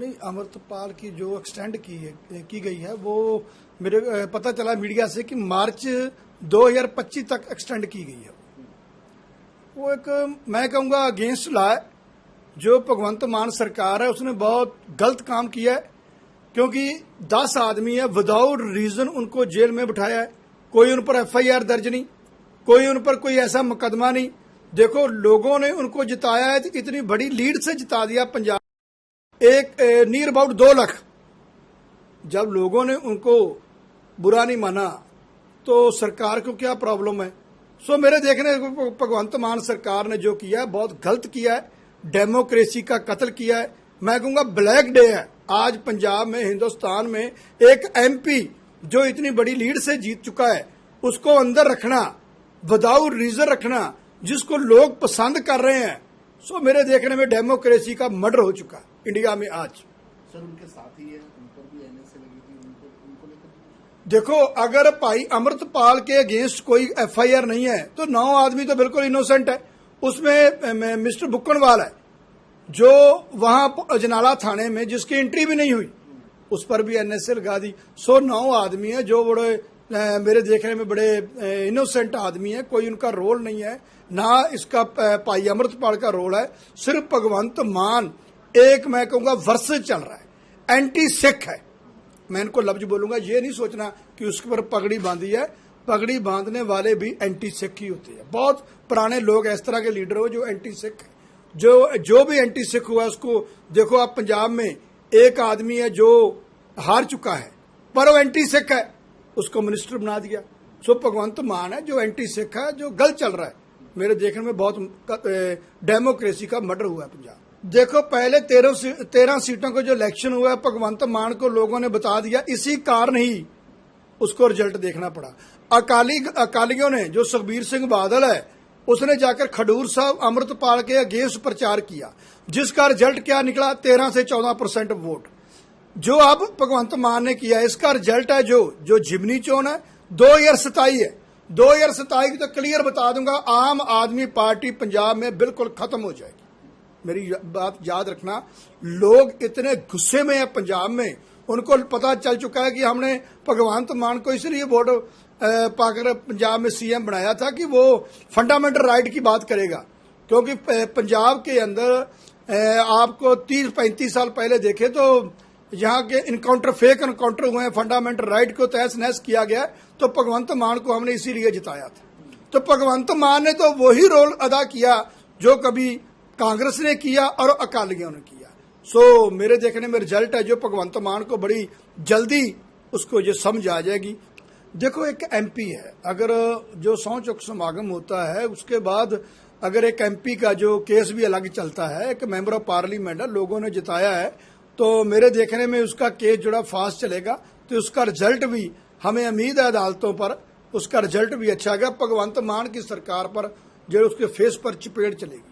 नहीं अमृतपाल की जो एक्सटेंड की है की गई है वो मेरे अ, पता चला मीडिया से कि मार्च 2025 तक एक्सटेंड की गई है वो एक मैं कहूँगा अगेंस्ट लॉ है जो भगवंत मान सरकार है उसने बहुत गलत काम किया है क्योंकि 10 आदमी है विदाउट रीजन उनको जेल में बिठाया है कोई उन पर एफआईआर दर्ज नहीं कोई उन पर कोई ऐसा मुकदमा नहीं देखो लोगों ने उनको जिताया है तो इतनी बड़ी लीड से जिता दिया पंजाब एक नियर अबाउट दो लाख। जब लोगों ने उनको बुरा नहीं माना तो सरकार को क्या प्रॉब्लम है? सो मेरे देखने भगवंत मान सरकार ने जो किया है, बहुत गलत किया है। डेमोक्रेसी का कत्ल किया है। मैं कहूँगा ब्लैक डे है। आज पंजाब में, हिंदुस्तान में एक एमपी जो इतनी बड़ी लीड से जीत चुका है, उसको अंदर रखना विदाउट रीजन रखना, जिसको लोग पसंद कर रहे हैं। सो मेरे देखने में डेमोक्रेसी का मर्डर हो चुका है। इंडिया में आज। सर उनके साथी है उन पर भी एनएसए लगी थी उनको उनको लेकर देखो अगर भाई अमृतपाल के अगेंस्ट कोई एफआईआर नहीं है तो नौ आदमी तो बिल्कुल इनोसेंट है। उसमें मिस्टर बुक्कनवाल है जो वहाँ अजनाला थाने में जिसकी एंट्री भी नहीं हुई उस पर भी एनएसए लगा दी। सो नौ आदमी है जो बड़े मेरे देखने में बड़े इनोसेंट आदमी है कोई उनका रोल नहीं है ना इसका भाई अमृतपाल का रोल है। सिर्फ़ भगवंत मान एक मैं कहूँगा वर्ष चल रहा है एंटी सिख है। मैं इनको लफ्ज बोलूँगा, ये नहीं सोचना कि उसके पर पगड़ी बांधी है। पगड़ी बांधने वाले भी एंटी सिख ही होते हैं। बहुत पुराने लोग इस तरह के लीडर हो जो एंटी सिख जो जो भी एंटी सिख हुआ, उसको देखो आप पंजाब में एक आदमी है जो हार चुका है, पर वो एंटी सिख है। उसको मिनिस्टर बना दिया। सो भगवंत मान है जो एंटी सिख है, जो गलत चल रहा है। मेरे देखने में बहुत डेमोक्रेसी का मर्डर हुआ है पंजाब। देखो पहले तेरह सी, तेरह सीटों का जो इलेक्शन हुआ है भगवंत मान को लोगों ने बता दिया इसी कारण ही उसको रिज़ल्ट देखना पड़ा अकाली अकालियों ने जो सुखबीर सिंह बादल है उसने जाकर खडूर साहब अमृतपाल के अगेंस्ट प्रचार किया जिसका रिज़ल्ट क्या निकला तेरह से चौदह परसेंट वोट जो अब भगवंत मान ने किया इसका रिज़ल्ट है जो जो जिमनी चोन है दो हज़ार सताई है दो हज़ार सताई की तो क्लियर बता दूँगा आम आदमी पार्टी पंजाब में बिल्कुल खत्म हो जाएगी मेरी बात याद रखना, लोग इतने गुस्से में हैं पंजाब में, उनको पता चल चुका है कि हमने भगवंत मान को इसलिए वोट पाकर पंजाब में सीएम बनाया था कि वो फंडामेंटल राइट की बात करेगा। क्योंकि पंजाब के अंदर आपको तीस, पैंतीस साल पहले देखे तो यहाँ के इनकाउंटर फेक इनकाउंटर हुए हैं फंडामेंटल राइट को तहस नहस किया गया तो भगवंत मान को हमने इसीलिए जिताया था। तो भगवंत मान ने तो वही रोल अदा किया जो कभी कांग्रेस ने किया और अकालियों ने किया। सो मेरे देखने में रिज़ल्ट है जो भगवंत मान को बड़ी जल्दी उसको ये समझ आ जाएगी। देखो, एक एमपी है। अगर जो सौ चुक समागम होता है, उसके बाद अगर एक एमपी का जो केस भी अलग चलता है, एक मेंबर ऑफ़ पार्लियामेंट है, लोगों ने जिताया है तो मेरे देखने में उसका केस जुड़ा फास्ट चलेगा तो उसका रिज़ल्ट भी हमें उम्मीद है अदालतों पर, उसका रिज़ल्ट भी अच्छा आएगा। भगवंत मान की सरकार पर जो उसके फेस पर चपेट चलेगी।